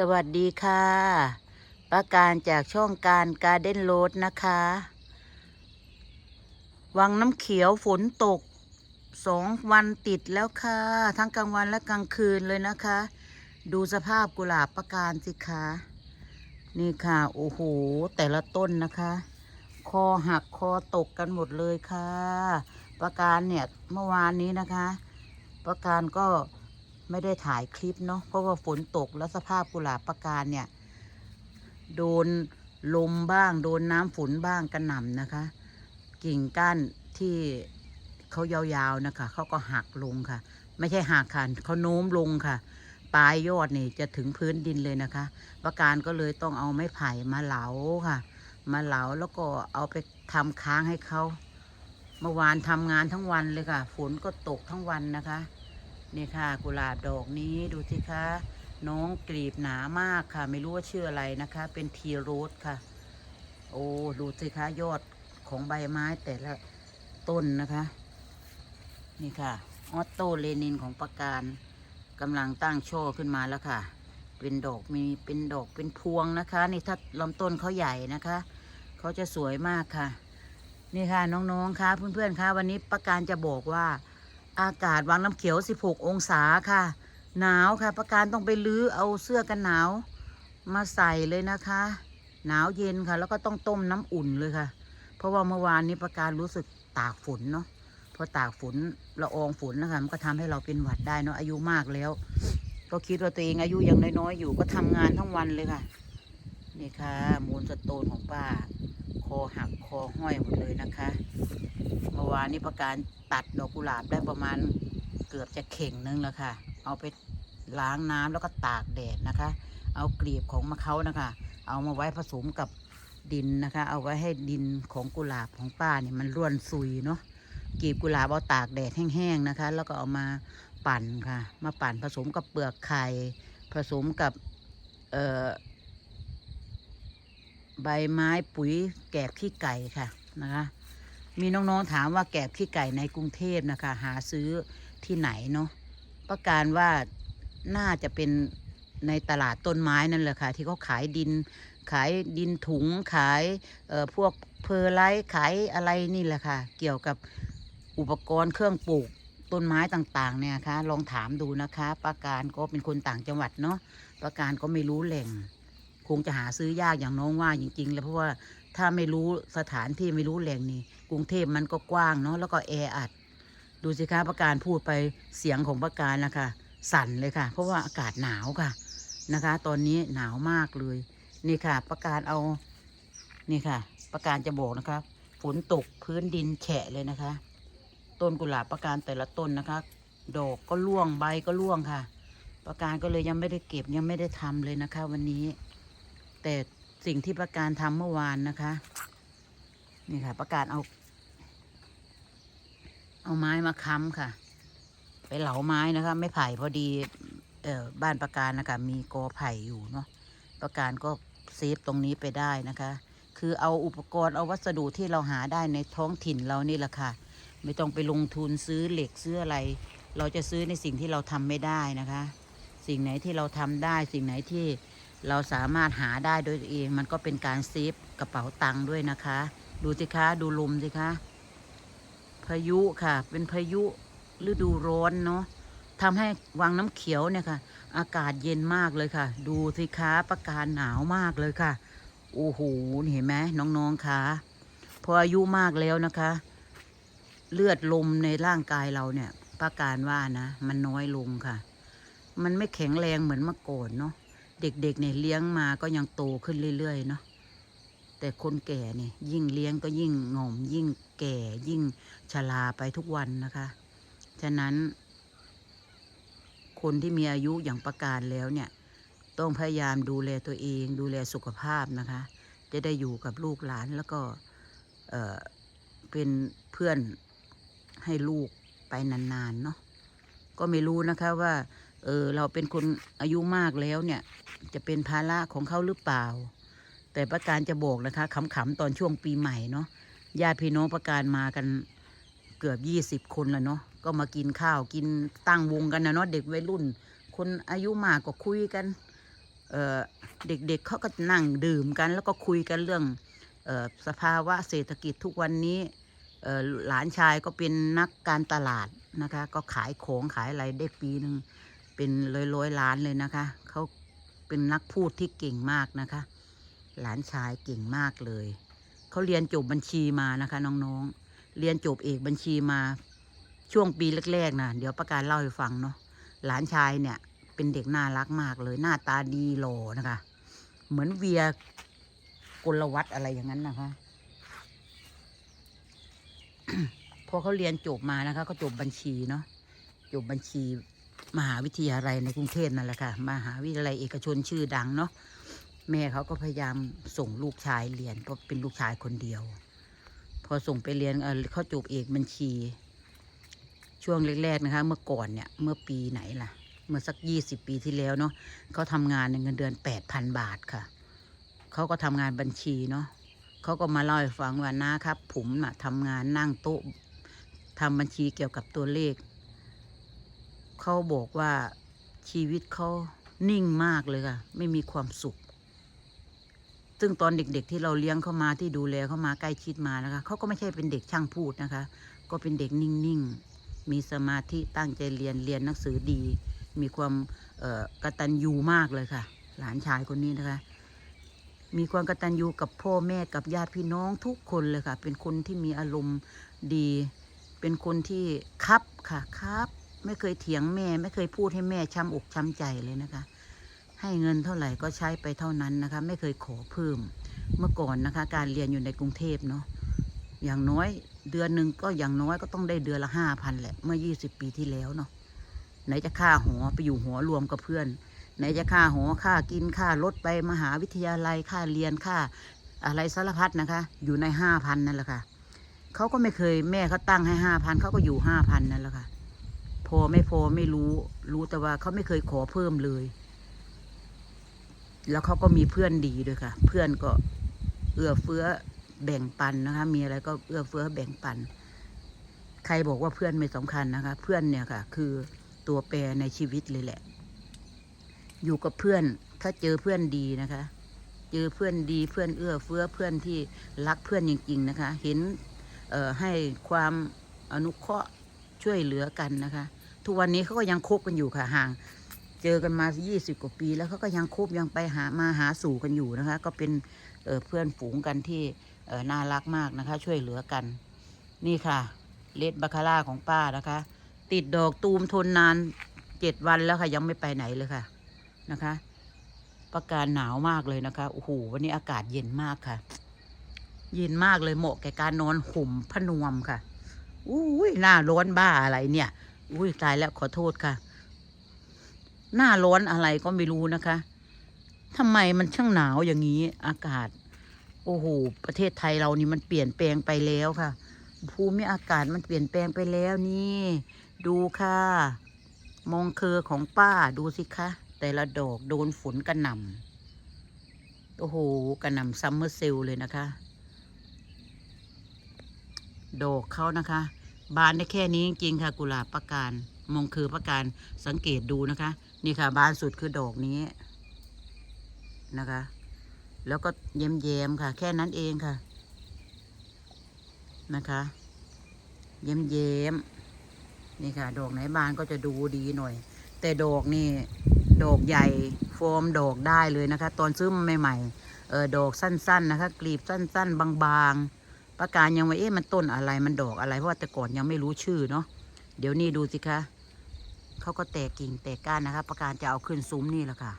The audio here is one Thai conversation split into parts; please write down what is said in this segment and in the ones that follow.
สวัสดีค่ะประการจากช่องการการเด้นโรดนะคะ วังน้ำเขียวฝนตกสองวันติดแล้วค่ะ ทั้งกลางวันและกลางคืนเลยนะคะ ดูสภาพกุหลาบประการสิคะนี่ค่ะ โอ้โห แต่ละต้นนะคะ คอหักคอตกกันหมดเลยค่ะ ประการเนี่ยเมื่อวานนี้นะคะ ประการก็ ไม่ได้ถ่ายคลิปเนาะเพราะว่าฝนตกแล้วสภาพกุหลาบประการเนี่ย โดนลมบ้าง โดนน้ำฝนบ้างกระหน่ำนะคะ กิ่งก้านที่เขายาวๆนะคะเขาก็หักลงค่ะ ไม่ใช่หักค่ะเขาโน้มลงค่ะ ปลายยอดนี่จะถึงพื้นดินเลยนะคะ ประการก็เลยต้องเอาไม้ไผ่มาเหลาค่ะ มาเหลาแล้วก็เอาไปทำค้างให้เขาเมื่อวานทำงานทั้งวันเลยค่ะ ฝนก็ตกทั้งวันนะคะ นี่ค่ะกุหลาบดอกนี้ดูสิคะน้องกลีบหนามากค่ะ ไม่รู้ว่าชื่ออะไรนะคะ เป็นทีโรสค่ะ โอ้ดูสิคะยอดของใบไม้แต่ละต้นนะคะ นี่ค่ะออตโตเลนินของประการกำลังตั้งโชว์ขึ้นมาแล้วค่ะ เป็นดอกมีเป็นดอกเป็นพวงนะคะ นี่ถ้าลำต้นเขาใหญ่นะคะเขาจะสวยมากค่ะ นี่ค่ะน้องๆค่ะเพื่อนๆค่ะวันนี้ประการจะบอกว่า อากาศวังน้ำเขียว 16 องศาค่ะ หนาวค่ะ ประการต้องไปลื้อเอาเสื้อกันหนาว มาใส่เลยนะคะ หนาวเย็นค่ะ แล้วก็ต้องต้มน้ำอุ่นเลยค่ะ เพราะว่าเมื่อวานนี้ประการรู้สึกตากฝนเนาะพอตากฝนละอองฝนนะคะมันก็ทำให้เราเป็นหวัดได้เนาะอายุมากแล้ว ก็คิดว่าตัวเองอายุยังน้อยๆอยู่ก็ทำงานทั้งวันเลยค่ะ นี่ค่ะมูลสโตนของป้า คอหักคอห้อยหมดเลยนะคะเมื่อวานนี้ประการตัดดอกกุหลาบได้ประมาณเกือบจะเข่งนึงแล้วค่ะ เอาไปล้างน้ำแล้วก็ตากแดดนะคะ เอากลีบของมะเขานะคะ เอามาไว้ผสมกับดินนะคะ เอาไว้ให้ดินของกุหลาบของป้าเนี่ยมันร่วนซุยเนาะกลีบกุหลาบเอาตากแดดแห้งๆนะคะ แล้วก็เอามาปั่นค่ะ มาปั่นผสมกับเปลือกไข่ผสมกับเอ่อ ใบไม้ปุ๋ยแกบขี้ไก่ค่ะนะคะ มีน้องๆถามว่าแกบขี้ไก่ในกรุงเทพนะคะ หาซื้อที่ไหนเนาะประการว่าน่าจะเป็นในตลาดต้นไม้นั่นแหละค่ะ ที่เขาขายดิน ขายดินถุงขายเอ่อพวกเพอร์ไลท์ขายอะไรนี่แหละค่ะ เกี่ยวกับอุปกรณ์เครื่องปลูกต้นไม้ต่างๆเนี่ยคะลองถามดูนะคะ ประการก็เป็นคนต่างจังหวัดเนาะประการก็ไม่รู้แหล่ง คงจะหาซื้อยากอย่างน้องว่าจริงๆแล้วเพราะว่าถ้าไม่รู้สถานที่ไม่รู้แหล่งนี่กรุงเทพมันก็กว้างเนาะแล้วก็แออัด ดูสิคะประการพูดไปเสียงของประการนะคะ สั่นเลยค่ะ เพราะว่าอากาศหนาวค่ะนะคะ ตอนนี้หนาวมากเลย นี่ค่ะ ประการเอานี่ค่ะ ประการจะบอกนะคะฝนตกพื้นดินแฉะเลยนะคะ ต้นกุหลาบประการแต่ละต้นนะคะ ดอกก็ร่วงใบก็ร่วงค่ะ ประการก็เลยยังไม่ได้เก็บยังไม่ได้ทำเลยนะคะ วันนี้ แต่สิ่งที่ประการทำเมื่อวานนะคะ นี่ค่ะ ประกาศเอา เอาไม้มาค้ำค่ะ ไปเหลาไม้นะคะ ไม่ไผ่พอดี เอ่อบ้านประการนะคะ มีกอไผ่อยู่เนาะประการก็เซฟตรงนี้ไปได้นะคะ คือเอาอุปกรณ์เอาวัสดุที่เราหาได้ในท้องถิ่นเรานี่แหละค่ะ ไม่ต้องไปลงทุนซื้อเหล็กซื้ออะไร เราจะซื้อในสิ่งที่เราทำไม่ได้นะคะ สิ่งไหนที่เราทำได้ สิ่งไหนที่ เราสามารถหาได้โดยตัวเองมันก็เป็นการเซฟกระเป๋าตังค์ด้วยนะคะ ดูสิคะดูลมสิคะพายุค่ะ เป็นพายุฤดูร้อนเนาะทำให้วังน้ำเขียวเนี่ยค่ะ อากาศเย็นมากเลยค่ะ ดูสิคะประการหนาวมากเลยค่ะโอ้โหเห็นไหมน้องๆคะพออายุมากแล้วนะคะ เลือดลมในร่างกายเราเนี่ยประการว่านะ มันน้อยลงค่ะ มันไม่แข็งแรงเหมือนเมื่อก่อนเนาะ เด็กๆเนี่ยเลี้ยงมาก็ยังโตขึ้นเรื่อยๆเนาะแต่คนแก่เนี่ยยิ่งเลี้ยงก็ยิ่งงอมยิ่งแก่ยิ่งชราไปทุกวันนะคะ ฉะนั้น คนที่มีอายุอย่างประการแล้วเนี่ย ต้องพยายามดูแลตัวเอง ดูแลสุขภาพนะคะ จะได้อยู่กับลูกหลานแล้วก็เเป็นเพื่อนให้ลูกไปนานๆเนาะก็ไม่รู้นะคะว่า เออเราเป็นคนอายุมากแล้วเนี่ย จะเป็นภาระของเขาหรือเปล่า แต่ประการจะบอกนะคะขำๆตอนช่วงปีใหม่เนาะญาติพี่น้องประการมากันเกือบยี่สิบคนแล้วเนาะก็มากินข้าวกินตั้งวงกันนะเนาะเด็กวัยรุ่น คนอายุมากก็คุยกันเออเด็กๆเขาก็นั่งดื่มกัน แล้วก็คุยกันเรื่องออสภาวะเศรษฐกิจทุกวันนี้หลานชายก็เป็นนักการตลาดนะคะ ก็ขายของขายอะไรได้ปีหนึ่ง เป็นร้อยร้อยๆล้านเลยนะคะ เขาเป็นนักพูดที่เก่งมากนะคะ หลานชายเก่งมากเลย เขาเรียนจบบัญชีมานะคะน้องๆ เรียนจบเอกบัญชีมาช่วงปีแรกๆนะเดี๋ยวประการเล่าให้ฟังเนาะ หลานชายเนี่ยเป็นเด็กน่ารักมากเลย หน้าตาดีหล่อนะคะ เหมือนเวียกลวัตอะไรอย่างนั้นนะคะพอเขาเรียนจบมานะคะก็จบบัญชีเนาะจบบัญชี มหาวิทยาลัยในกรุงเทพนั่นแหละค่ะ มหาวิทยาลัยเอกชนชื่อดังเนาะ แม่เขาก็พยายามส่งลูกชายเรียนเพราะเป็นลูกชายคนเดียว พอส่งไปเรียนเออเขาจบเอกบัญชี ช่วงแรกๆนะคะ เมื่อก่อนเนี่ย เมื่อปีไหนล่ะ เมื่อสักยี่สิบปีที่แล้วเนาะเขาทำงานในเงินเดือนแปดพันบาทค่ะ เขาก็ทำงานบัญชีเนาะเขาก็มาเล่าให้ฟังว่านะครับ ผมน่ะทำงานนั่งโต๊ะทำบัญชีเกี่ยวกับตัวเลข เขาบอกว่าชีวิตเขานิ่งมากเลยค่ะ ไม่มีความสุข ซึ่งตอนเด็กๆ ที่เราเลี้ยงเขามาที่ดูแลเขามาใกล้ชิดมานะคะเขาก็ไม่ใช่เป็นเด็กช่างพูดนะคะ ก็เป็นเด็กนิ่งๆ มีสมาธิตั้งใจเรียนเรียนหนังสือดี มีความเอ่อกตัญญูมากเลยค่ะ หลานชายคนนี้นะคะ มีความกระตัญญูกับพ่อแม่กับญาติพี่น้องทุกคนเลยค่ะ เป็นคนที่มีอารมณ์ดี เป็นคนที่ครับค่ะครับ ไม่เคยเถียงแม่ ไม่เคยพูดให้แม่ช้ำอกช้ำใจเลยนะคะ ให้เงินเท่าไหร่ก็ใช้ไปเท่านั้นนะคะ ไม่เคยขอเพิ่ม เมื่อก่อนนะคะ การเรียนอยู่ในกรุงเทพเนาะอย่างน้อยเดือนหนึ่งก็อย่างน้อยก็ต้องได้เดือนละห้าพันแหละเมื่อยี่สิบปีที่แล้วเนาะไหนจะค่าหอไปอยู่หอรวมกับเพื่อน ไหนจะค่าหอค่ากินค่ารถไปมหาวิทยาลัยค่าเรียนค่าอะไรสารพัดนะคะ อยู่ในห้าพันนั่นแหละค่ะเขาก็ไม่เคยแม่เขาตั้งให้ห้าพันเขาก็อยู่ห้าพันนั่นแหละค่ะ พอไม่พอไม่รู้ รู้แต่ว่าเขาไม่เคยขอเพิ่มเลย แล้วเขาก็มีเพื่อนดีด้วยค่ะ เพื่อนก็เอื้อเฟื้อแบ่งปันนะคะ มีอะไรก็เอื้อเฟื้อแบ่งปัน ใครบอกว่าเพื่อนไม่สำคัญนะคะ เพื่อนเนี่ยค่ะ คือตัวแปรในชีวิตเลยแหละ อยู่กับเพื่อน ถ้าเจอเพื่อนดีนะคะ เจอเพื่อนดีเพื่อนเอื้อเฟื้อเพื่อนที่รักเพื่อนจริง ๆ นะคะ เห็นให้ความอนุเคราะห์ช่วยเหลือกันนะคะ ทุกวันนี้เขาก็ยังคบกันอยู่ค่ะห่าง เจอกันมา 20 กว่าปี แล้วเขาก็ยังคบยังไปหามาหาสู่กันอยู่นะคะ ก็เป็นเเพื่อนฝูงกันที่เน่ารักมากนะคะ ช่วยเหลือกัน นี่ค่ะเลดบาคาร่าของป้านะคะ ติดดอกตูมทนนานเจ็ดวันแล้วค่ะยังไม่ไปไหนเลยค่ะนะคะ ประการหนาวมากเลยนะคะโอ้โหวันนี้อากาศเย็นมากค่ะ เย็นมากเลยเหมาะแก่การนอนห่มพนวมค่ะอุ้ยหน้าร้อนบ้าอะไรเนี่ย อุ้ยตายแล้วขอโทษค่ะ หน้าร้อนอะไรก็ไม่รู้นะคะทำไมมันช่างหนาวอย่างนี้ อากาศ โอ้โห ประเทศไทยเรานี่มันเปลี่ยนแปลงไปแล้วค่ะ ภูมิอากาศมันเปลี่ยนแปลงไปแล้วนี่ ดูค่ะ มองเคอของป้าดูสิคะ แต่ละดอกโดนฝนกระหน่ำโอ้โหกระหน่ำซัมเมอร์เซลเลยนะคะ ดอกเขานะคะ บานได้แค่นี้จริงๆค่ะกุหลาบประการมงคือประการสังเกตดูนะคะ นี่ค่ะ บานสุดคือดอกนี้นะคะ แล้วก็เย้มเยมๆค่ะ แค่นั้นเองค่ะ นะคะ เย้มเยมๆนี่ค่ะ ดอกไหนบานก็จะดูดีหน่อย แต่ดอกนี่ดอกใหญ่โฟมดอกได้เลยนะคะ ตอนซื้อมาใหม่ๆเออดอกสั้น ๆ นะคะ กลีบสั้น ๆ บางๆ ประการยังว่าเอ๊ะมันต้นอะไรมันดอกอะไร เพราะว่าแต่ก่อนยังไม่รู้ชื่อเนาะเดี๋ยวนี้ดูสิคะเขาก็แตกกิ่งแตกก้านนะคะ ประการจะเอาขึ้นซุ้มนี่แหละค่ะ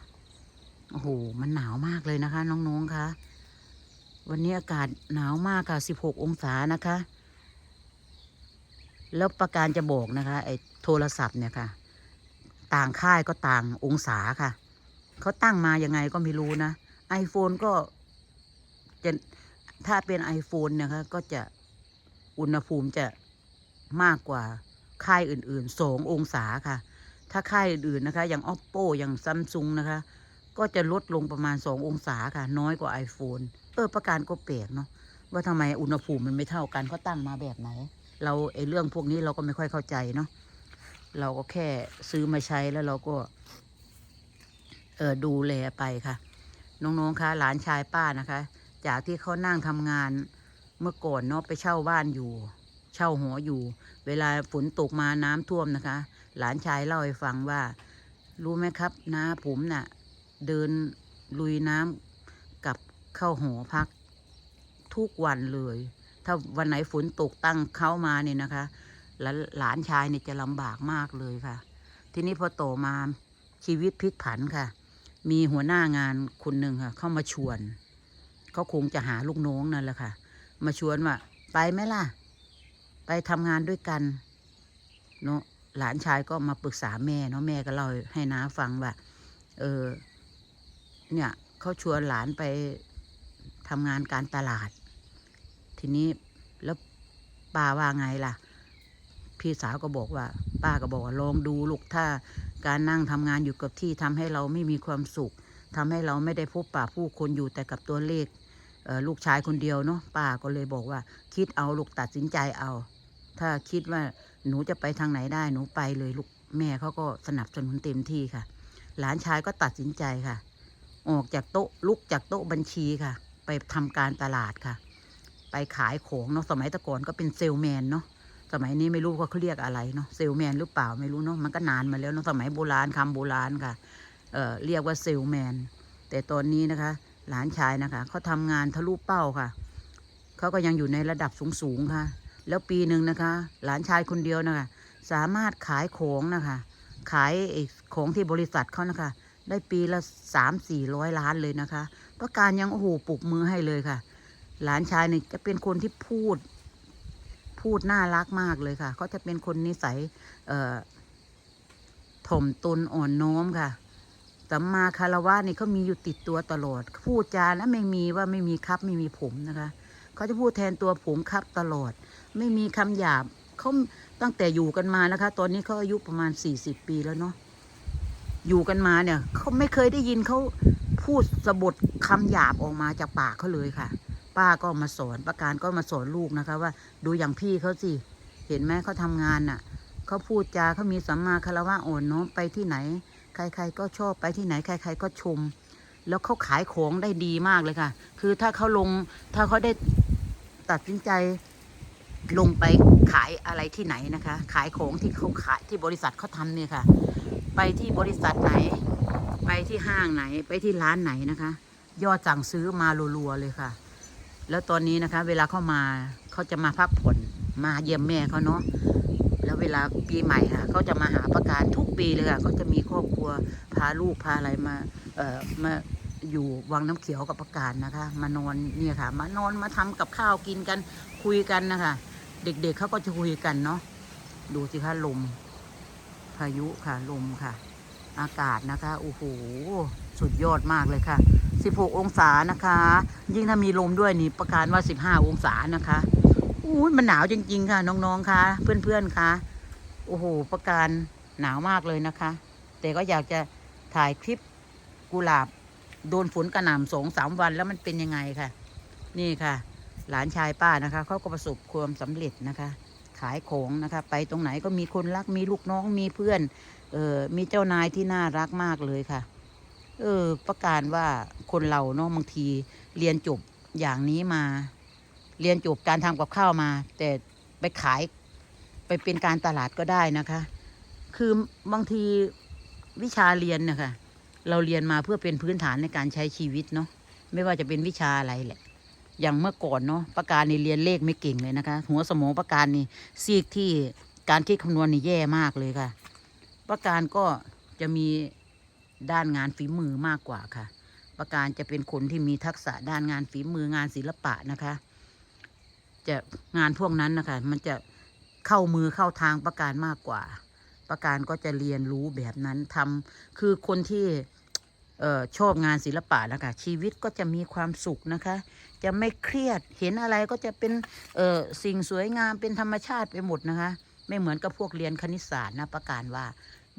โอ้โหมันหนาวมากเลยนะคะ น้องๆคะวันนี้อากาศหนาวมากค่ะ16องศานะคะ แล้วประการจะบอกนะคะไอ้โทรศัพท์เนี่ยค่ะ ต่างค่ายก็ต่างองศาค่ะเขาตั้งมายังไงก็ไม่รู้นะ iPhone ก็ ถ้าเป็น iPhone นะคะ ก็จะอุณหภูมิจะมากกว่าค่ายอื่นๆสององศาค่ะ ถ้าค่ายอื่นๆนะคะ อย่าง oppo อย่างซัมซุงนะคะ ก็จะลดลงประมาณสององศาค่ะ น้อยกว่า iPhone เออ ประการก็แปลกเนาะว่าทำไมอุณหภูมิมันไม่เท่ากันเขาตั้งมาแบบไหน เราไอ้เรื่องพวกนี้เราก็ไม่ค่อยเข้าใจเนาะเราก็แค่ซื้อมาใช้แล้วเราก็ เออดูแลไปค่ะ น้องๆคะหลานชายป้านะคะ จากที่เขานั่งทำงานเมื่อก่อนเนาะไปเช่าบ้านอยู่ เช่าหออยู่ เวลาฝนตกมาน้ำท่วมนะคะ หลานชายเล่าให้ฟังว่า รู้ไหมครับน้าผมน่ะ เดินลุยน้ำกับเข้าหอพัก ทุกวันเลย ถ้าวันไหนฝนตกตั้งเข้ามาเนี่ยนะคะหลานหลานชายเนี่ยจะลำบากมากเลยค่ะ ทีนี้พอโตมาชีวิตพลิกผันค่ะ มีหัวหน้างานคนหนึ่งค่ะ เข้ามาชวน เขาคงจะหาลูกน้องนั่นแหละค่ะ มาชวนว่าไปไหมล่ะ ไปทำงานด้วยกันเนาะหลานชายก็มาปรึกษาแม่เนาะแม่ก็เล่าให้น้าฟังว่าเออเนี่ยเขาชวนหลานไปทำงานการตลาด ทีนี้แล้วป้าว่าไงล่ะ พี่สาวก็บอกว่า ป้าก็บอกว่าลองดูลูกถ้าการนั่งทำงานอยู่กับที่ทำให้เราไม่มีความสุขทำให้เราไม่ได้พบปะผู้คนอยู่แต่กับตัวเลข ลูกชายคนเดียวเนาะป้าก็เลยบอกว่า คิดเอาลูกตัดสินใจเอา ถ้าคิดว่าหนูจะไปทางไหนได้หนูไปเลยลูกแม่เขาก็สนับสนุนเต็มที่ค่ะ หลานชายก็ตัดสินใจค่ะ ออกจากโต๊ะลุกจากโต๊ะบัญชีค่ะ ไปทำการตลาดค่ะ ไปขายของเนาะสมัยตะก่อนก็เป็นเซลแมนเนาะสมัยนี้ไม่รู้ว่าเขาเรียกอะไรเนาะเซลแมนหรือเปล่าไม่รู้เนาะมันก็นานมาแล้วเนาะสมัยโบราณคำโบราณค่ะเอ่อเรียกว่าเซลแมนแต่ตอนนี้นะคะ หลานชายนะคะเขาทำงานทะลุเป้าค่ะเขาก็ยังอยู่ในระดับสูงๆค่ะ แล้วปีหนึ่งนะคะ หลานชายคนเดียวนะคะ สามารถขายของนะคะ ขายของที่บริษัทเขานะคะ ได้ปีละสามสี่ร้อยล้านเลยนะคะประการยังโอ้โหปลุกมือให้เลยค่ะ หลานชายเนี่ยจะเป็นคนที่พูด พูดน่ารักมากเลยค่ะเขาจะเป็นคนนิสัยถ่อมตนอ่อนน้อมค่ะ สัมมาคารวะนี่เขามีอยู่ติดตัวตลอด พูดจานะไม่มีว่าไม่มีครับไม่มีผมนะคะเขาจะพูดแทนตัวผมครับตลอด ไม่มีคำหยาบเขาตั้งแต่อยู่กันมานะคะ ตอนนี้เขาอายุประมาณสี่สิบปีแล้วเนาะอยู่กันมาเนี่ยเขาไม่เคยได้ยินเขาพูดสะบดคำหยาบออกมาจากปากเขาเลยค่ะ ป้าก็มาสอนประการก็มาสอนลูกนะคะ ว่าดูอย่างพี่เขาสิเห็นไหมเขาทำงานน่ะเขาพูดจาเขามีสัมมาคารวะอ่อนน้อมไปที่ไหน ใครๆก็ชอบไปที่ไหนใคร ๆ ก็ชม แล้วเขาขายของได้ดีมากเลยค่ะ คือถ้าเขาลงถ้าเขาได้ตัดสินใจลงไปขายอะไรที่ไหนนะคะ ขายของที่เขาขายที่บริษัทเขาทำเนี่ยค่ะ ไปที่บริษัทไหน ไปที่ห้างไหน ไปที่ร้านไหนนะคะ ยอดสั่งซื้อมารัวๆเลยค่ะ แล้วตอนนี้นะคะ เวลาเข้ามาเขาจะมาพักผ่อนมาเยี่ยมแม่เขาเนาะ แล้วเวลาปีใหม่ค่ะเขาจะมาหาประการทุกปีเลยค่ะเขาจะมีครอบครัวพาลูกพาอะไรมาเอ่อมาอยู่วังน้ำเขียวกับประการนะคะ มานอนเนี่ยค่ะ มานอนมาทำกับข้าวกินกันคุยกันนะคะ เด็กๆเเขาก็จะคุยกันเนาะดูสิคะลม พายุค่ะลมค่ะ อากาศนะคะโอ้โหสุดยอดมากเลยค่ะ 16 องศานะคะ ยิ่งถ้ามีลมด้วยนี่ประกาศว่า 15 องศานะคะ อู้มันหนาวจริง ๆ ค่ะ น้องๆค่ะ เพื่อนๆค่ะ โอ้โหประกาศหนาวมากเลยนะคะ แต่ก็อยากจะถ่ายคลิปกุหลาบ โดนฝนกระหน่ำสองสามวันแล้วมันเป็นยังไงค่ะ นี่ค่ะ หลานชายป้านะคะเขาก็ประสบความสำเร็จนะคะ ขายของนะคะ ไปตรงไหนก็มีคนรักมีลูกน้องมีเพื่อนเออมีเจ้านายที่น่ารักมากเลยค่ะ เออ ประการว่าคนเราเนาะบางทีเรียนจบอย่างนี้มา เรียนจบการทำกับข้าวมา แต่ไปขายไปเป็นการตลาดก็ได้นะคะ คือบางทีวิชาเรียนนะคะเราเรียนมาเพื่อเป็นพื้นฐานในการใช้ชีวิตเนาะไม่ว่าจะเป็นวิชาอะไรแหละ อย่างเมื่อก่อนเนาะประการนี่เรียนเลขไม่เก่งเลยนะคะ หัวสมองประการนี่ซีกที่การคิดคำนวณนี่แย่มากเลยค่ะ ประการก็จะมีด้านงานฝีมือมากกว่าค่ะ ประการจะเป็นคนที่มีทักษะด้านงานฝีมืองานศิลปะนะคะ จะงานพวกนั้นนะคะ มันจะเข้ามือเข้าทางประการมากกว่า ประการก็จะเรียนรู้แบบนั้นทำคือคนที่เออชอบงานศิลปะนะคะชีวิตก็จะมีความสุขนะคะ จะไม่เครียดเห็นอะไรก็จะเป็นเออสิ่งสวยงามเป็นธรรมชาติไปหมดนะคะ ไม่เหมือนกับพวกเรียนคณิตศาสตร์นะประการว่า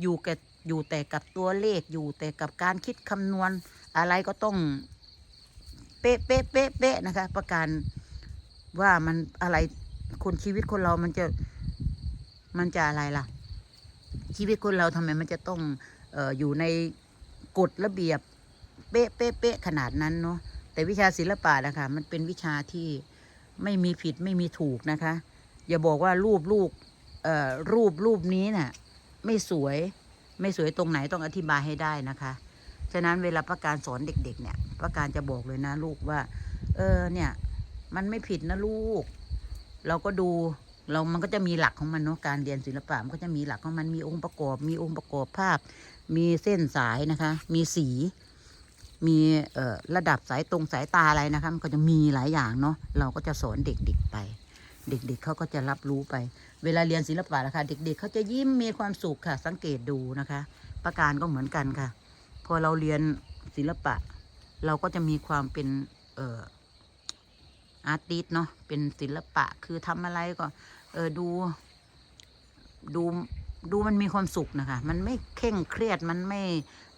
อยู่กับอยู่แต่กับตัวเลขอยู่แต่กับการคิดคำนวณอะไรก็ต้องเป๊ะเป๊ะเป๊ะเป๊ะนะคะ ประการ ว่ามันอะไรคนชีวิตคนเรามันจะมันจะอะไรล่ะ ชีวิตคนเราทำไมมันจะต้องเอออยู่ในกฎระเบียบ เป๊ะเป๊ะเป๊ะขนาดนั้นเนาะแต่วิชาศิลปะนะคะมันเป็นวิชาที่ไม่มีผิดไม่มีถูกนะคะ อย่าบอกว่ารูปลูกเอ่อรูปรูปนี้น่ะไม่สวยไม่สวยตรงไหนต้องอธิบายให้ได้นะคะ ฉะนั้นเวลาประการสอนเด็ก ๆ เนี่ยประการจะบอกเลยนะลูกว่า เออเนี่ย มันไม่ผิดนะลูก เราก็ดูเรามันก็จะมีหลักของมันเนาะการเรียนศิลปะมันก็จะมีหลักของมันมีองค์ประกอบ มีองค์ประกอบภาพ มีเส้นสายนะคะ มีสี มีเอ่อระดับสายตรงสายตาอะไรนะคะ มันก็จะมีหลายอย่างเนาะเราก็จะสอนเด็กๆไป เด็กๆเขาก็จะรับรู้ไป เวลาเรียนศิลปะนะคะ เด็ก ๆเขาจะยิ้มมีความสุขค่ะ สังเกตดูนะคะ ประการก็เหมือนกันค่ะ พอเราเรียนศิลปะ เราก็จะมีความเป็นเอ่อ อาร์ติสเนาะเป็นศิลปะคือทำอะไรก็ เออดู ดูดูมันมีความสุขนะคะ มันไม่เคร่งเครียด มันไม่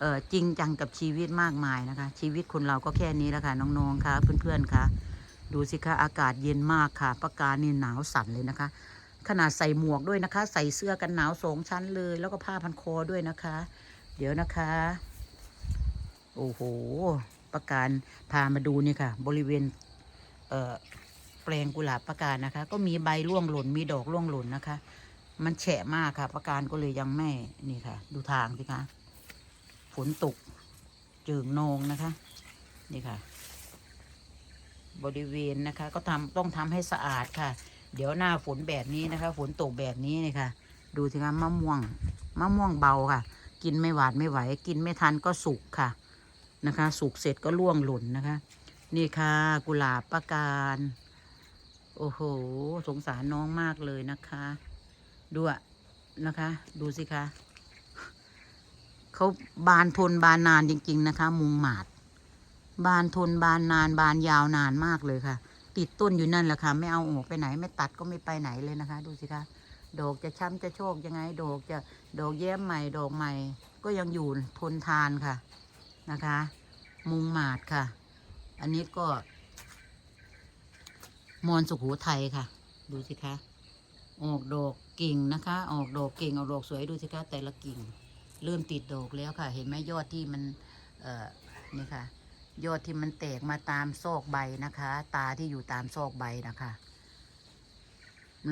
เออจริงจังกับชีวิตมากมายนะคะ ชีวิตคนเราก็แค่นี้แหละค่ะน้องๆค่ะเพื่อนๆค่ะ ดูสิคะอากาศเย็นมากค่ะปากกานี่หนาวสั่นเลยนะคะ ขนาดใส่หมวกด้วยนะคะ ใส่เสื้อกันหนาวสองชั้นเลย แล้วก็ผ้าพันคอด้วยนะคะ เดี๋ยวนะคะ โอ้โห ประการพามาดูนี่ค่ะ บริเวณ แปลงกุหลาบประการนะคะ ก็มีใบร่วงหล่นมีดอกร่วงหล่นนะคะ มันแฉะมากค่ะประการก็เลยยังไม่นี่ค่ะ ดูทางสิคะฝนตกจิงนองนะคะ นี่ค่ะ บริเวณนะคะ ก็ทำต้องทำให้สะอาดค่ะ เดี๋ยวหน้าฝนแบบนี้นะคะ ฝนตกแบบนี้นี่ค่ะ ดูสิคะมะม่วงมะม่วงเบาค่ะ กินไม่หวานไม่ไหว กินไม่ทันก็สุกค่ะนะคะ สุกเสร็จก็ร่วงหล่นนะคะ นี่ค่ะ กุหลาบประการ โอ้โห สงสารน้องมากเลยนะคะ ดูอะนะคะ ดูสิคะเขาบานทนบานนานจริง ๆ นะคะ มุงหมาด บานทนบานนานบานยาวนานมากเลยค่ะ ติดต้นอยู่นั่นแหละค่ะ ไม่เอาออกไปไหน ไม่ตัดก็ไม่ไปไหนเลยนะคะ ดูสิคะดอกจะช้ำจะโชคยังไงดอกจะดอกแย้มใหม่ดอกใหม่ ก็ยังอยู่ทนทานค่ะนะคะ มุงหมาดค่ะ อันนี้ก็ มอนสุขโขทัยค่ะ ดูสิคะ ออกดอกกิ่งนะคะ ออกดอกกิ่งออกดอกสวยดูสิคะ แต่ละกิ่ง เริ่มติดดอกแล้วค่ะ เห็นไหมยอดที่มันเอ่อนี่ค่ะ ยอดที่มันแตกมาตามซอกใบนะคะ ตาที่อยู่ตามซอกใบนะคะ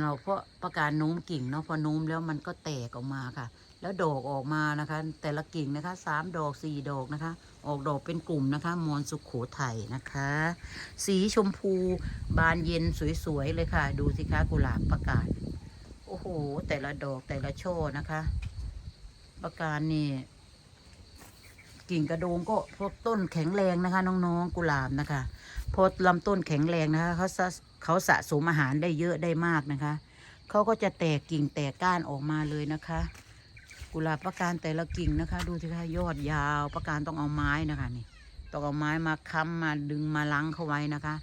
เราเพราะประการโน้มกิ่งเนาะพอโน้มแล้วมันก็แตกออกมาค่ะ แล้วดอกออกมานะคะ แต่ละกิ่งนะคะสามดอกสี่ดอกนะคะ ออกดอกเป็นกลุ่มนะคะ มอนสุขโขทัยนะคะ สีชมพูบานเย็นสวยๆเลยค่ะ ดูสิคะกุหลาบประกาศ โอ้โห แต่ละดอกแต่ละช่อนะคะ ประการนี่กิ่งกระโดงก็พวกต้นแข็งแรงนะคะ น้องๆกุหลาบนะคะพอลำต้นแข็งแรงนะคะเขาสะเขาสะสมอาหารได้เยอะได้มากนะคะเขาก็จะแตกกิ่งแตกก้านออกมาเลยนะคะ กุหลาบประการแต่ละกิ่งนะคะ ดูสิคะยอดยาวประการต้องเอาไม้นะคะนี่ต้องเอาไม้มาค้ำมาดึงมาลังเขาไว้นะคะ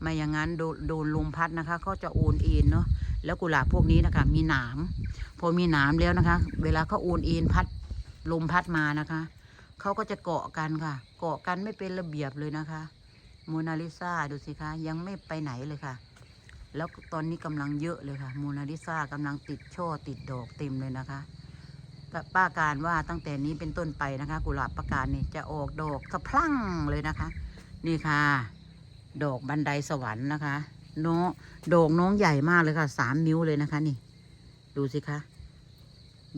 ไม่อย่างนั้นโดนโดนลมพัดนะคะเขาจะโอนเอ็นเนาะแล้วกุหลาบพวกนี้นะคะ มีหนามพอมีหนามแล้วนะคะ เวลาเขาโอนเอ็นพัดลมพัดมานะคะเขาก็จะเกาะกันค่ะ เกาะกันไม่เป็นระเบียบเลยนะคะโมนาลิซาดูสิคะยังไม่ไปไหนเลยค่ะ แล้วตอนนี้กำลังเยอะเลยค่ะโมนาลิซากำลังติดช่อติดดอกเต็มเลยนะคะ ป้าการว่าตั้งแต่นี้เป็นต้นไปนะคะ กุหลาบประการนี่จะออกดอกสะพรั่งเลยนะคะ นี่ค่ะ ดอกบันไดสวรรค์นะคะน้องดอกน้องใหญ่มากเลยค่ะสามนิ้วเลยนะคะนี่ ดูสิคะ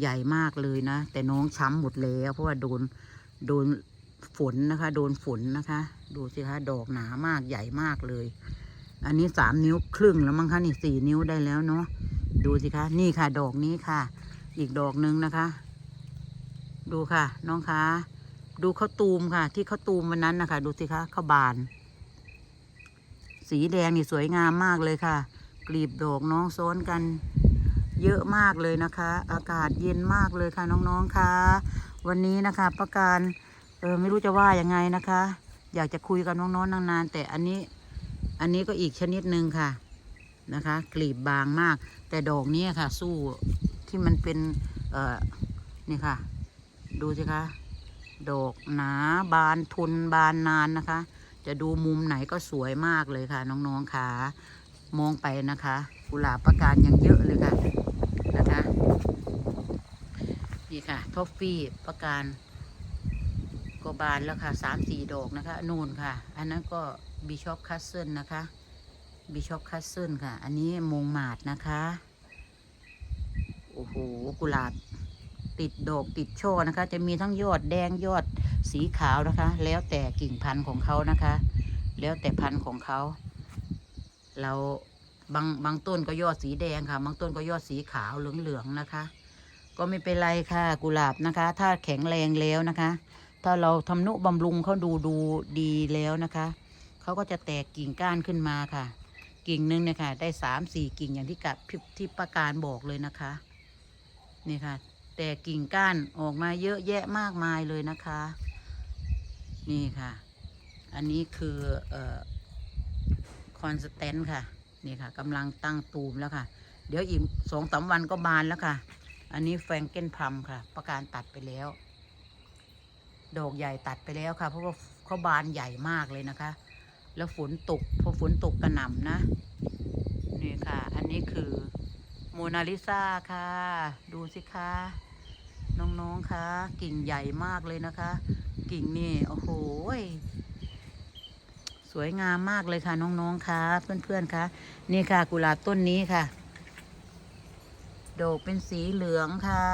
ใหญ่มากเลยนะ แต่น้องช้ำหมดแล้วเพราะว่าโดนโดนฝนนะคะ โดนฝนนะคะ ดูสิคะดอกหนามากใหญ่มากเลย อันนี้สามนิ้วครึ่งแล้วมั้งคะนี่สี่นิ้วได้แล้วเนาะดูสิคะ นี่ค่ะ ดอกนี้ค่ะ อีกดอกหนึ่งนะคะ ดูค่ะ น้องคะดูข้าวตูมค่ะ ที่ข้าวตูมวันนั้นนะคะ ดูสิคะข้าวบาน สีแดงนี่สวยงามมากเลยค่ะ กลีบดอกน้องซ้อนกัน เยอะมากเลยนะคะ อากาศเย็นมากเลยค่ะน้องๆค่ะ วันนี้นะคะ ประการเออไม่รู้จะว่ายังไงนะคะ อยากจะคุยกับน้องๆนานๆแต่อันนี้ อันนี้ก็อีกชนิดหนึ่งค่ะนะคะ กลีบบางมาก แต่ดอกนี้ค่ะ สู้ ที่มันเป็น เอ่อ นี่ค่ะ ดูสิคะ ดอกหนาบานทุนบานนานนะคะ จะดูมุมไหนก็สวยมากเลยค่ะน้องๆค่ะ มองไปนะคะ กุหลาบประการยังเยอะเลยค่ะ นะคะ นี่ค่ะท็อฟฟี่ประการก็บานแล้วค่ะสามสี่ดอกนะคะนูนค่ะ อันนั้นก็บิชอปคัสเซิลนะคะบิชอปคัสเซิลค่ะ อันนี้มงหมาดนะคะ อ้โหกุหลาบติดดอกติดช่อนะคะ จะมีทั้งยอดแดงยอดสีขาวนะคะ แล้วแต่กิ่งพันธุ์ของเขานะคะ แล้วแต่พันธุ์ของเขา เราบางบางต้นก็ยอดสีแดงค่ะ บางต้นก็ยอดสีขาวเหลืองๆนะคะ ก็ไม่เป็นไรค่ะ กุหลาบนะคะ ถ้าแข็งแรงแล้วนะคะ ถ้าเราทำนุบำรุงเขาดูดูดีแล้วนะคะเขาก็จะแตกกิ่งก้านขึ้นมาค่ะ กิ่งหนึงเนี่ยค่ะ ได้สามสี่กิ่งอย่างที่กับที่ประการบอกเลยนะคะ นี่ค่ะ แต่กิ่งก้านออกมาเยอะแยะมากมายเลยนะคะ นี่ค่ะ อันนี้คือคอนสแตนต์ค่ะ นี่ค่ะกำลังตั้งตูมแล้วค่ะ เดี๋ยวอีกสองสามวันก็บานแล้วค่ะ อันนี้แฟงเกนพัมค่ะ ประการตัดไปแล้ว ดอกใหญ่ตัดไปแล้วค่ะ เพราะว่าเขาบานใหญ่มากเลยนะคะ แล้วฝนตกพอฝนตกกระหน่ำนะ นี่ค่ะ อันนี้คือ มนาลิซาค่ะ ดูสิคะน้องๆคะกิ่งใหญ่มากเลยนะคะ กิ่งนี่โอ้โหสวยงามมากเลยค่ะน้องๆค่ะเพื่อนๆค่ะนี่ค่ะ กุหลาบต้นนี้ค่ะดอกเป็นสีเหลืองค่ะ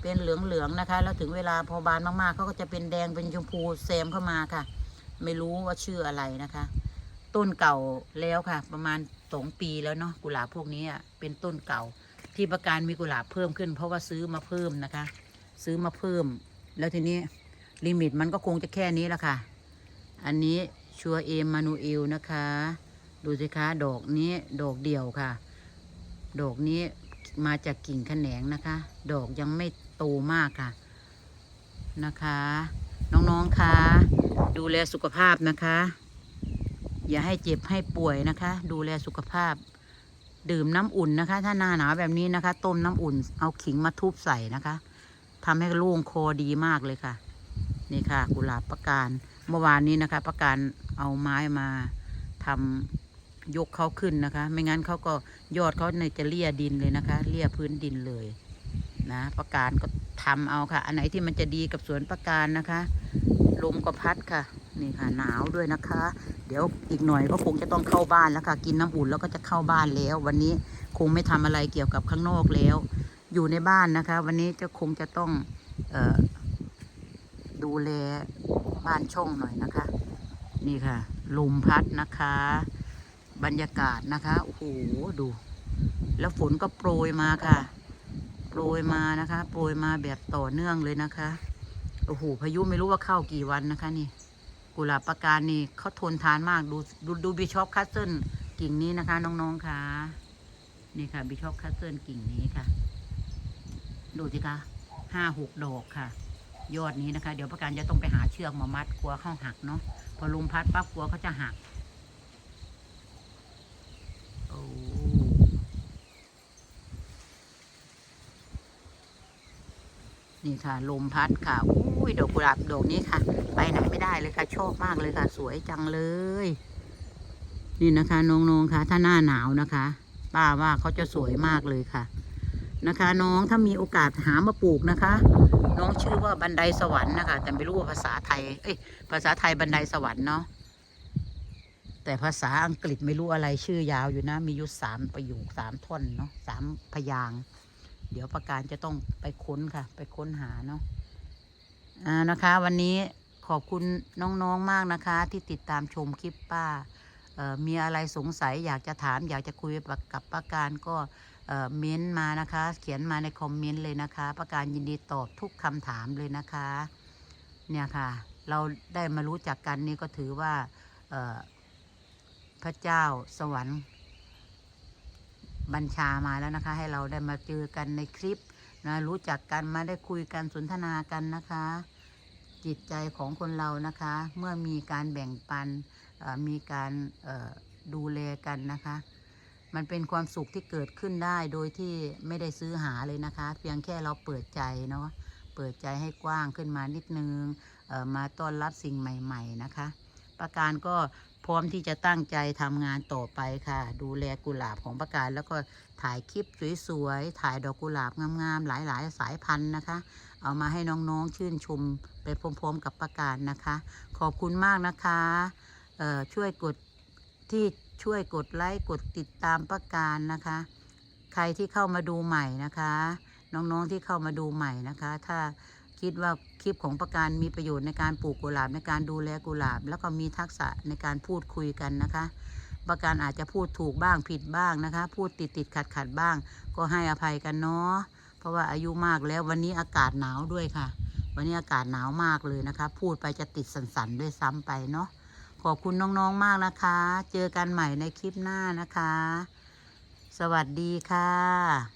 เป็นเหลืองๆนะคะ แล้วถึงเวลาพอบานมากๆเขาก็จะเป็นแดงเป็นชมพูแซมเข้ามาค่ะ ไม่รู้ว่าชื่ออะไรนะคะ ต้นเก่าแล้วค่ะ ประมาณสองปีแล้วเนาะกุหลาบพวกนี้อะเป็นต้นเก่า ที่ประการมีกุหลาบเพิ่มขึ้น เพราะว่าซื้อมาเพิ่มนะคะ ซื้อมาเพิ่ม แล้วทีนี้ลิมิตมันก็คงจะแค่นี้แหละค่ะ อันนี้ชัวเอมมานูเอลนะคะ ดูสิคะดอกนี้ดอกเดี่ยวค่ะ ดอกนี้มาจากกิ่งแขนงนะคะ ดอกยังไม่โตมากค่ะนะคะ น้องๆคะดูแลสุขภาพนะคะ อย่าให้เจ็บให้ป่วยนะคะ ดูแลสุขภาพ ดื่มน้ำอุ่นนะคะ ถ้าหน้าหนาวแบบนี้นะคะ ต้มน้ำอุ่น เอาขิงมาทุบใส่นะคะทำให้โล่งคอดีมากเลยค่ะ นี่ค่ะ กุหลาบประการเมื่อวานนี้นะคะ ประการเอาไม้มาทำยกเขาขึ้นนะคะ ไม่งั้นเขาก็ยอดเขาในจะเลี่ยดินเลยนะคะ เลี่ยพื้นดินเลยนะ ประการก็ทำเอาค่ะ อันไหนที่มันจะดีกับสวนประการนะคะ ลมก็พัดค่ะ นี่ค่ะหนาวด้วยนะคะ เดี๋ยวอีกหน่อยก็คงจะต้องเข้าบ้านแล้วค่ะ กินน้ำอุ่นแล้วก็จะเข้าบ้านแล้ว วันนี้คงไม่ทำอะไรเกี่ยวกับข้างนอกแล้ว อยู่ในบ้านนะคะ วันนี้จะคงจะต้องเออดูแลบ้านช่องหน่อยนะคะ นี่ค่ะ ลมพัดนะคะ บรรยากาศนะคะโอ้โหดู แล้วฝนก็โปรยมาค่ะ โปรยมานะคะ โปรยมาแบบต่อเนื่องเลยนะคะโอ้โหพายุไม่รู้ว่าเข้ากี่วันนะคะนี่ กุหลาบประการนี่เขาทนทานมากดูดูดูบิชอปคัสเซิลกิ่งนี้นะคะ น้องๆค่ะนี่ค่ะบิชอปคัสเซิลกิ่งนี้ค่ะ ดูสิคะห้าหกดอกค่ะ ยอดนี้นะคะ เดี๋ยวประการจะต้องไปหาเชือกมามัดกลัวเข้าหักเนาะพอลมพัดปั๊บกลัวเขาจะหักโอ้ นี่ค่ะ ลมพัดค่ะอุ้ยดอกกุหลาบดอกนี้ค่ะ ไปไหนไม่ได้เลยค่ะ ชอบมากเลยค่ะ สวยจังเลย นี่นะคะน้องๆค่ะ ถ้าหน้าหนาวนะคะ ป้าว่าเขาจะสวยมากเลยค่ะ นะคะ น้องถ้ามีโอกาสหามาปลูกนะคะ น้องชื่อว่าบันไดสวรรค์นะคะ แต่ไม่รู้ว่าภาษาไทย เอ้ยภาษาไทยบันไดสวรรค์เนาะแต่ภาษาอังกฤษไม่รู้อะไรชื่อยาวอยู่นะ มีอยู่สามประโยคสามท่อนเนาะสามพยางค์ เดี๋ยวประการจะต้องไปค้นค่ะ ไปค้นหาเนาะอ่านะคะ วันนี้ขอบคุณน้องๆมากนะคะ ที่ติดตามชมคลิปป้าเอ่อมีอะไรสงสัยอยากจะถาม อยากจะคุยกับป้าการก็เอ่อเม้นต์มานะคะ เขียนมาในคอมเมนต์เลยนะคะป้าการยินดีตอบทุกคำถามเลยนะคะ เนี่ยค่ะ เราได้มารู้จักกันนี่ก็ถือว่าพระเจ้าสวรรค์ บัญชามาแล้วนะคะ ให้เราได้มาเจอกันในคลิปนะรู้จักกันมาได้คุยกันสนทนากันนะคะ จิตใจของคนเรานะคะ เมื่อมีการแบ่งปันมีการดูแลกันนะคะ มันเป็นความสุขที่เกิดขึ้นได้โดยที่ไม่ได้ซื้อหาเลยนะคะ เพียงแค่เราเปิดใจเนาะเปิดใจให้กว้างขึ้นมานิดนึงมาต้อนรับสิ่งใหม่ ๆ นะคะ ประการก็ พร้อมที่จะตั้งใจทำงานต่อไปค่ะ ดูแลกุหลาบของประการแล้วก็ถ่ายคลิปสวยๆ ถ่ายดอกกุหลาบงามๆ หลายๆ สายพันธุ์นะคะ เอามาให้น้องๆชื่นชมไปพร้อมๆ กับประกาศนะคะ ขอบคุณมากนะคะช่วยกดที่ช่วยกดไลค์กดติดตามประการนะคะ ใครที่เข้ามาดูใหม่นะคะ น้องๆที่เข้ามาดูใหม่นะคะ ถ้า คิดว่าคลิปของประการมีประโยชน์ในการปลูกกุหลาบในการดูแลกุหลาบ แล้วก็มีทักษะในการพูดคุยกันนะคะ ประการอาจจะพูดถูกบ้างผิดบ้างนะคะ พูดติดติดขัดขัดบ้าง ก็ให้อภัยกันเนาะเพราะว่าอายุมากแล้ววันนี้อากาศหนาวด้วยค่ะ วันนี้อากาศหนาวมากเลยนะคะ พูดไปจะติดสันๆด้วยซ้ำไปเนาะขอบคุณน้องๆมากนะคะ เจอกันใหม่ในคลิปหน้านะคะ สวัสดีค่ะ